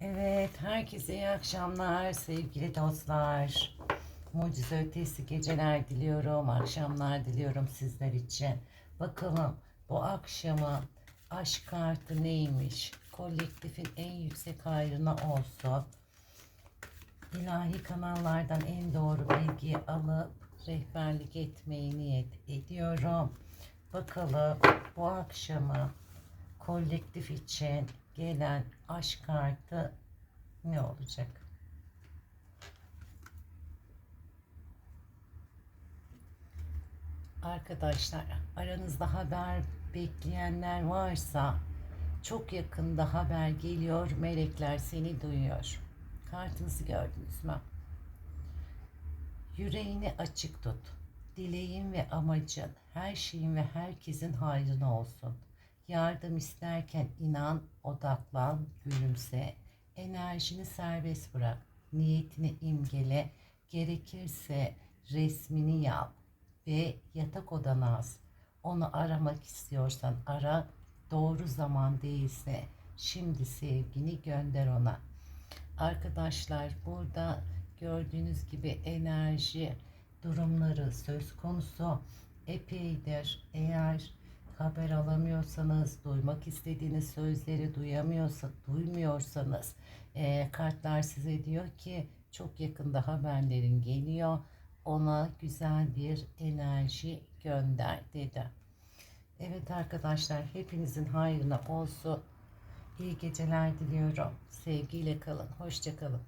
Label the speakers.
Speaker 1: Evet, herkese iyi akşamlar sevgili dostlar. Mucize ötesi geceler diliyorum, akşamlar diliyorum sizler için. Bakalım bu akşamı aşk kartı neymiş? Kolektifin en yüksek hayrına olsun. İlahi kanallardan en doğru bilgiyi alıp rehberlik etmeyi niyet ediyorum. Bakalım bu akşamı kolektif için gelen aşk kartı ne olacak? Arkadaşlar aranızda haber bekleyenler varsa çok yakında haber geliyor. Melekler seni duyuyor. Kartınızı gördünüz mü? Yüreğini açık tut. Dileğin ve amacın her şeyin ve herkesin hayrına olsun. Yardım isterken inan, odaklan, gülümse. Enerjini serbest bırak. Niyetini imgele. Gerekirse resmini yap ve yatak odana as. Onu aramak istiyorsan ara. Doğru zaman değilse şimdi sevgini gönder ona. Arkadaşlar burada gördüğünüz gibi enerji durumları söz konusu epeydir. Eğer haber alamıyorsanız, duymak istediğiniz sözleri duyamıyorsa, duymuyorsanız eee, kartlar size diyor ki çok yakında haberlerin geliyor. Ona güzel bir enerji gönder dedi. Evet arkadaşlar hepinizin hayrına olsun. İyi geceler diliyorum. Sevgiyle kalın. Hoşça kalın.